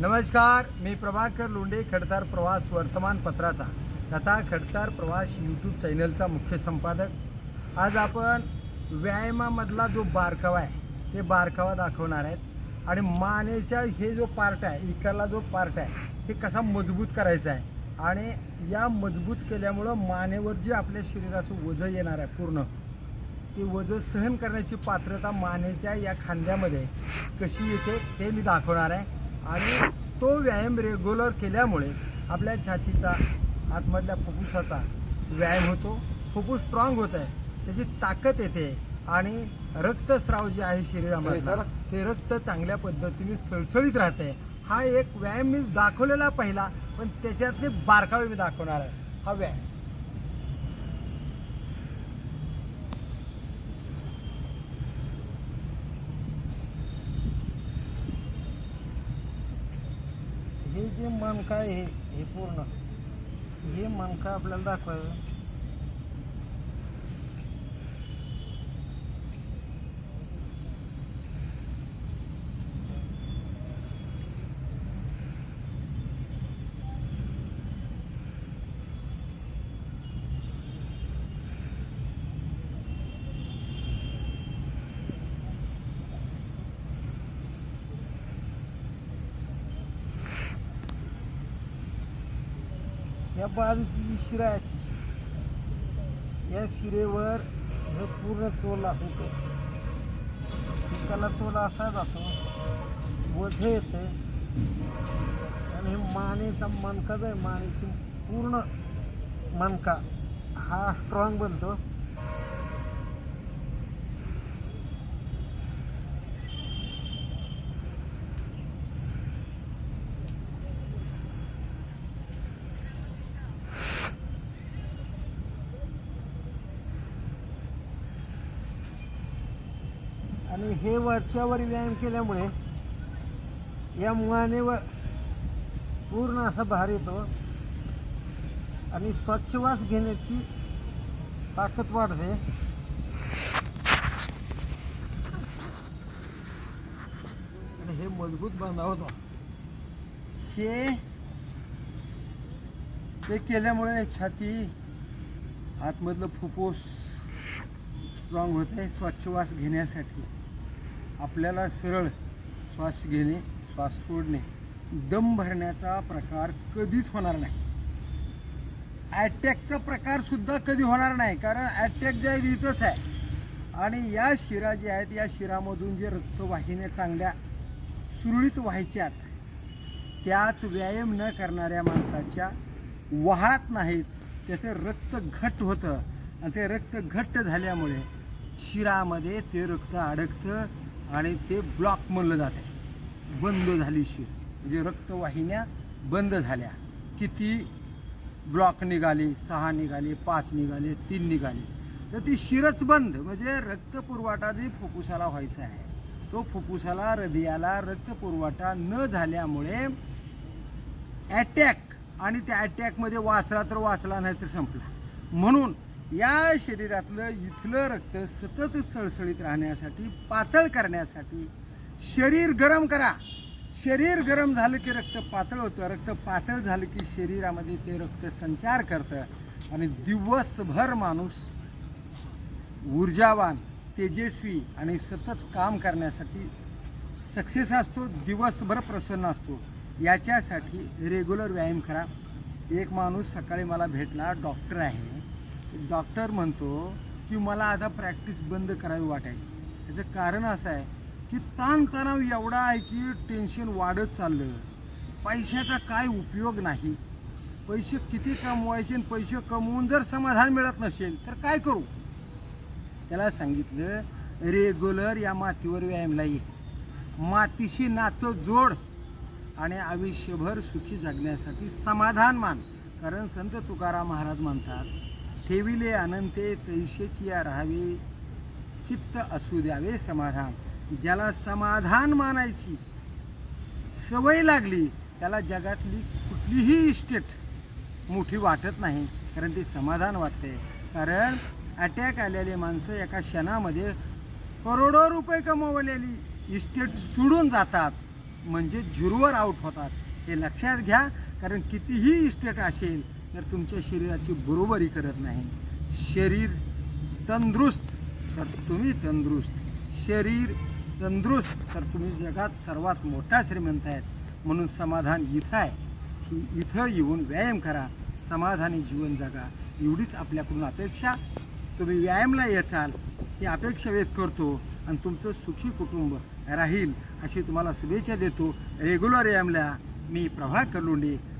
नमस्कार मी प्रभाकर लोंडे खडतार प्रवास वर्तमानपत्राचा तथा खडतार प्रवास यूट्यूब चॅनलचा मुख्य संपादक. आज आपण व्यायामामधला जो बारकावा आहे ते बारकावा दाखवणार आहेत. आणि मानेच्या हे जो पार्ट आहे इकडला जो पार्ट आहे हे कसा मजबूत करायचा आहे? आणि या मजबूत केल्यामुळं मानेवर जे आपल्या शरीराचं वजन येणार आहे पूर्ण ते वजन सहन करण्याची पात्रता मानेच्या या खांद्यामध्ये कशी येते ते मी दाखवणार आहे. आणि तो व्यायाम रेग्युलर केल्यामुळे आपल्या छातीचा आतमधल्या फुफ्फुसाचा व्यायाम होतो. फुफ्फुस स्ट्रॉंग होत आहे. त्याची ताकद येते. आणि रक्तस्राव जे आहे शरीरामधला ते रक्त चांगल्या पद्धतीने सळसळीत राहते. हा एक व्यायाम मी दाखवलेला पहिला पण त्याच्यातले बारकावे मी दाखवणार आहे. हा व्यायाम. हे जे मणका आहे हे हे पूर्ण. हे मणका आपल्याला दाखवायचं? या बाजूची जी शिरा आहे अशी, या शिरेवर हे पूर्ण तोला होतो पिकाला तोला असा जातो वझ येते आणि हे मानेचा मानका जो आहे मानेची पूर्ण मानका हा स्ट्रॉंग बनतो. आणि हे वरच्यावर व्यायाम केल्यामुळे या मानेवर पूर्ण असा भार येतो आणि स्वच्छवास घेण्याची ताकद वाढते. आणि हे मजबूत बांधा होता. हे ते केल्यामुळे छाती आतमधलं फुफ्फुस स्ट्रॉंग होते स्वच्छवास घेण्यासाठी. आपल्याला सरळ श्वास घेणे श्वास सोडणे दम भरण्याचा प्रकार कधीच होणार नाही. ॲटॅकचा प्रकार सुद्धा कधी होणार नाही कारण अटॅक जे आहे इथंच आहे. आणि या शिरा जे आहेत या शिरामधून जे रक्तवाहिन्या चांगल्या सुरळीत व्हायच्यात त्याच व्यायाम न करणाऱ्या माणसाच्या वाहत नाहीत त्याचं रक्त घट्ट होतं. आणि ते रक्त घट्ट झाल्यामुळे शिरामध्ये ते रक्त अडकतं. आणि ते ब्लॉक म्हणलं जात आहे बंद झाली शिर. म्हणजे रक्तवाहिन्या बंद झाल्या. किती ब्लॉक निघाले सहा निघाले पाच निघाले तीन निघाले. तर ती शिरच बंद. म्हणजे रक्तपुरवठा जे फुफ्फुसाला व्हायचा आहे तो फुफ्फुसाला हृदयाला रक्तपुरवठा न झाल्यामुळे ॲटॅक आणि त्या अटॅकमध्ये वाचला तर वाचला नाही तर संपला. म्हणून या शरीरातलं इथलं रक्त सतत सळसळीत राहण्यासाठी पातळ करण्यासाठी शरीर गरम करा. शरीर गरम झालं की रक्त पातळ होतं. रक्त पातळ झालं की शरीरामध्ये ते रक्त संचार करतं. आणि दिवसभर माणूस ऊर्जावान तेजस्वी आणि सतत काम करण्यासाठी सक्सेस असतो दिवसभर प्रसन्न असतो. याच्यासाठी रेग्युलर व्यायाम करा. एक माणूस सकाळी मला भेटला डॉक्टर आहे. डॉक्टर म्हणतो की मला आता प्रॅक्टिस बंद करावी वाटायची. त्याचं कारण असं आहे की ताणतणाव एवढा आहे की टेन्शन वाढत चाललं पैशाचा काय उपयोग नाही. पैसे किती कमवायचे आणि पैसे कमवून जर समाधान मिळत नसेल तर काय करू? त्याला सांगितलं रेग्युलर या मातीवर व्यायामला ये मातीशी नातं जोड आणि आयुष्यभर सुखी जगण्यासाठी समाधान मान. कारण संत तुकाराम महाराज म्हणतात ठेविले अनंते तैशेची या राहावे चित्त असू द्यावे समाधान. ज्याला समाधान मानायची सवय लागली त्याला जगातली कुठलीही इस्टेट मोठी वाटत नाही कारण ते समाधान वाटते. कारण अटॅक आलेले माणसं एका क्षणामध्ये करोडो रुपये कमवलेली इस्टेट सोडून जातात म्हणजे झुरवर आऊट होतात. हे लक्षात घ्या कारण कितीही इस्टेट असेल तर तुमच्या शरीराची बरोबरी करत नाही. शरीर तंदुरुस्त तर तुम्ही तंदुरुस्त. शरीर तंदुरुस्त तर तुम्ही जगात सर्वात मोठा श्रीमंत आहेत. म्हणून समाधान इथं आहे. की इथं येऊन व्यायाम करा. समाधानी जीवन जगा. एवढीच आपल्याकडून अपेक्षा. तुम्ही व्यायामला येचाल ही अपेक्षा व्यक्त करतो आणि तुमचं सुखी कुटुंब राहील अशी तुम्हाला शुभेच्छा देतो. रेग्युलर व्यायामला मी प्रभाकर लोंढे.